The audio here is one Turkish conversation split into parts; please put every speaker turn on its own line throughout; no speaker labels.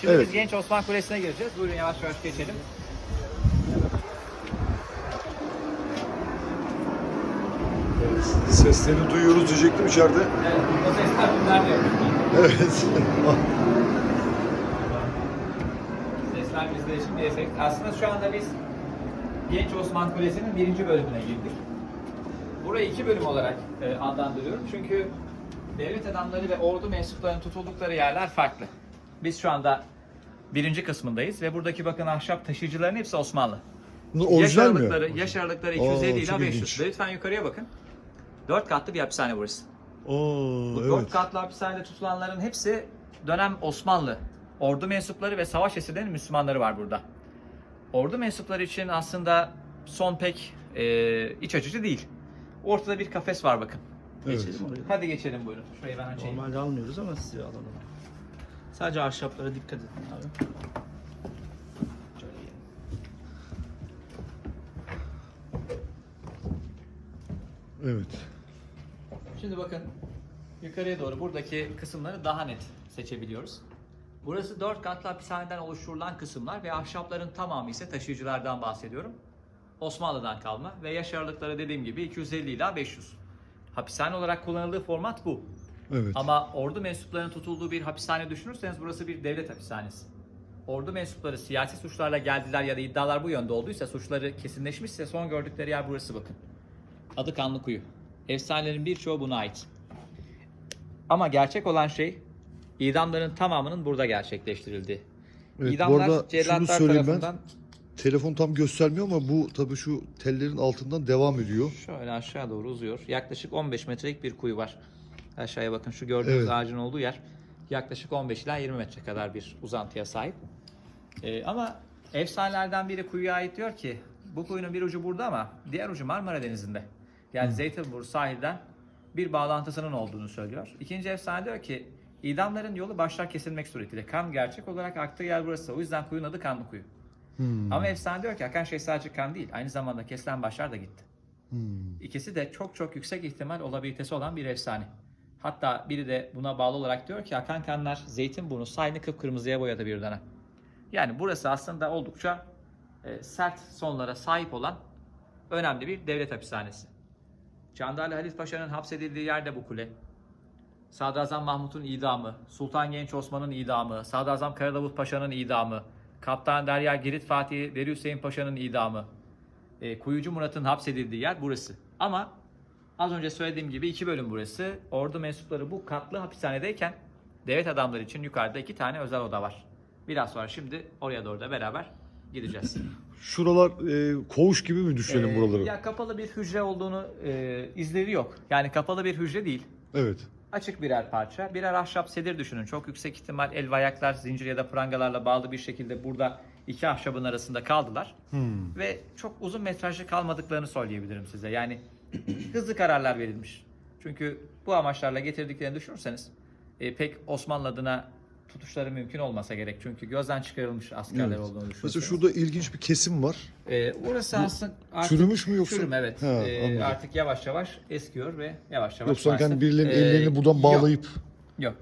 Şimdi
Evet.
biz Genç Osman Kulesi'ne gireceğiz. Buyurun yavaş yavaş geçelim.
Seslerini duyuyoruz diyecektim içeride.
Evet, o sesler bunlar diyor.
Evet.
Sesler için bir efekt. Aslında şu anda biz Genç Osman Kulesi'nin birinci bölümüne girdik. Burayı iki bölüm olarak e, adlandırıyorum. Çünkü devlet adamları ve ordu mensuplarının tutuldukları yerler farklı. Biz şu anda birinci kısmındayız ve buradaki bakın ahşap taşıyıcıların hepsi Osmanlı.
Bunlar
Yaş
orijinal mi?
aralıkları, yaş aralıkları
Aa,
250
çok
ila 500.
ilginç.
Lütfen yukarıya bakın. Dört katlı bir hapishane burası.
Oo,
Bu
evet.
dört katlı hapishanede tutulanların hepsi dönem Osmanlı. Ordu mensupları ve savaş esirlerinin Müslümanları var burada. Ordu mensupları için aslında son pek e, iç açıcı değil. Ortada bir kafes var bakın.
Evet.
Geçelim oraya.
Hadi geçelim buyurun. Şurayı ben açayım.
Normalde almıyoruz ama size alalım. Sadece ahşaplara dikkat edin abi.
Evet.
Şimdi bakın yukarıya doğru buradaki kısımları daha net seçebiliyoruz. Burası dört katlı hapishaneden oluşturulan kısımlar ve ahşapların tamamı ise taşıyıcılardan bahsediyorum. Osmanlı'dan kalma ve yaş aralıkları dediğim gibi 250 ila 500. Hapishane olarak kullanıldığı format bu.
Evet.
Ama ordu mensuplarının tutulduğu bir hapishane düşünürseniz burası bir devlet hapishanesi. Ordu mensupları siyasi suçlarla geldiler ya da iddialar bu yönde olduysa, suçları kesinleşmişse son gördükleri yer burası bakın. Adı Kanlıkuyu. Efsanelerin birçoğu buna ait. Ama gerçek olan şey idamların tamamının burada gerçekleştirildi.
Evet, bu
İdamlar
arada şunu
cellatlar
söyleyeyim ben.
tarafından
Telefon tam göstermiyor ama bu tabii şu tellerin altından devam ediyor.
şöyle aşağı doğru uzuyor. Yaklaşık 15 metrelik bir kuyu var. Aşağıya bakın şu gördüğünüz
Evet.
ağacın olduğu yer yaklaşık 15 ila 20 metre kadar bir uzantıya sahip. Ee, ama efsanelerden biri kuyuya ait diyor ki bu kuyunun bir ucu burada ama diğer ucu Marmara Denizi'nde. Yani Zeytinburnu sahilden bir bağlantısının olduğunu söylüyor. İkinci efsane diyor ki idamların yolu başlar kesilmek suretiyle. Kan gerçek olarak aktığı yer burası. O yüzden kuyunun adı Kanlı Kuyu.
Hmm.
Ama efsane diyor ki akan şey sadece kan değil. Aynı zamanda kesilen başlar da gitti.
Hmm.
İkisi de çok çok yüksek ihtimal olabilitesi olan bir efsane. Hatta biri de buna bağlı olarak diyor ki akan kanlar Zeytinburnu sahilini kıpkırmızıya boyadı bir dönem. Yani burası aslında oldukça e, sert sonlara sahip olan önemli bir devlet hapishanesi. Çandarlı Halit Paşa'nın hapsedildiği yerde bu kule. Sadrazam Mahmut'un idamı, Sultan Genç Osman'ın idamı, Sadrazam Karadavut Paşa'nın idamı, Kaptan Derya Girit Fatih Veli Hüseyin Paşa'nın idamı, e, Kuyucu Murat'ın hapsedildiği yer burası. Ama az önce söylediğim gibi iki bölüm burası. Ordu mensupları bu katlı hapishanedeyken devlet adamları için yukarıda iki tane özel oda var. Biraz sonra şimdi oraya doğru da beraber gideceğiz.
Şuralar e, koğuş gibi mi düşünelim
Ee,
buraları?
Ya kapalı bir hücre olduğunu e, izleri yok. Yani kapalı bir hücre değil.
Evet.
Açık birer parça. Birer ahşap sedir düşünün. Çok yüksek ihtimal el ve ayaklar zincir ya da prangalarla bağlı bir şekilde burada iki ahşabın arasında kaldılar.
Hmm.
Ve çok uzun metrajlı kalmadıklarını söyleyebilirim size. Yani hızlı kararlar verilmiş. Çünkü bu amaçlarla getirdiklerini düşünürseniz e, pek Osmanlı adına tutuşları mümkün olmasa gerek. Çünkü gözden çıkarılmış askerler
evet.
olduğunu
Mesela
düşünürseniz.
şurada ilginç bir kesim var.
Ee, orası aslında artık
çürümüş mü yoksa?
Çürüm evet.
Ha,
Ee, artık yavaş yavaş eskiyor ve yavaş yavaş.
Yoksa hani birilerinin
Ee,
ellerini buradan
yok,
bağlayıp
Yok.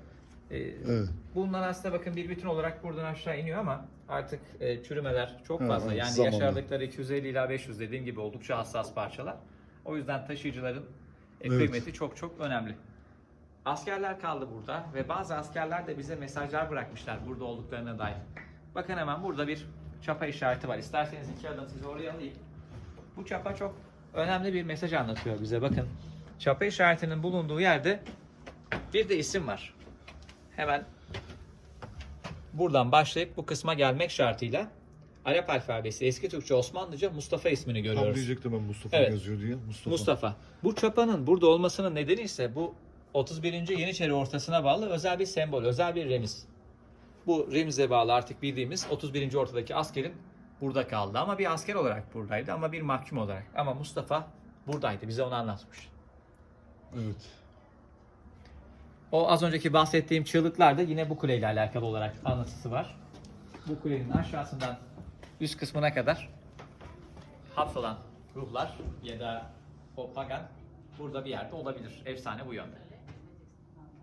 Ee,
Evet.
Bunlar aslında bakın bir bütün olarak buradan aşağı iniyor ama artık e, çürümeler çok fazla.
evet,
yani
zamanla.
yaşarlıkları 250 ila 500 dediğim gibi oldukça hassas parçalar. O yüzden taşıyıcıların e,
Evet.
kıymeti çok çok önemli. Askerler kaldı burada ve bazı askerler de bize mesajlar bırakmışlar burada olduklarına dair. Bakın hemen burada bir çapa işareti var. İsterseniz iki adım sizi oraya alayım. Bu çapa çok önemli bir mesaj anlatıyor bize. Bakın çapa işaretinin bulunduğu yerde bir de isim var. Hemen buradan başlayıp bu kısma gelmek şartıyla Arap alfabesi eski Türkçe Osmanlıca Mustafa ismini
tam
görüyoruz.
diyecektim ben Mustafa
Evet.
yazıyor diye. Mustafa.
Mustafa. Bu çapanın burada olmasının nedeni ise bu 31. Yeniçeri ortasına bağlı özel bir sembol, özel bir remiz. Bu remize bağlı artık bildiğimiz 31. ortadaki askerin burada kaldı. Ama bir asker olarak buradaydı ama bir mahkum olarak. Ama Mustafa buradaydı. Bize onu anlatmış.
Evet.
O az önceki bahsettiğim çığlıklar da yine bu kuleyle alakalı olarak anlatısı var. Bu kulenin aşağısından üst kısmına kadar hapsolan ruhlar ya da o pagan burada bir yerde olabilir. Efsane bu yönde.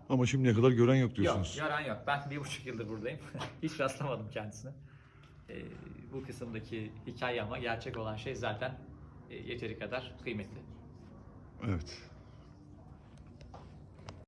Ama şimdiye kadar gören yok
Yok,
diyorsunuz.
yaran yok. Ben bir buçuk yıldır buradayım. Hiç rastlamadım kendisine. Ee, bu kısımdaki hikaye ama gerçek olan şey zaten e, yeteri kadar kıymetli.
Evet.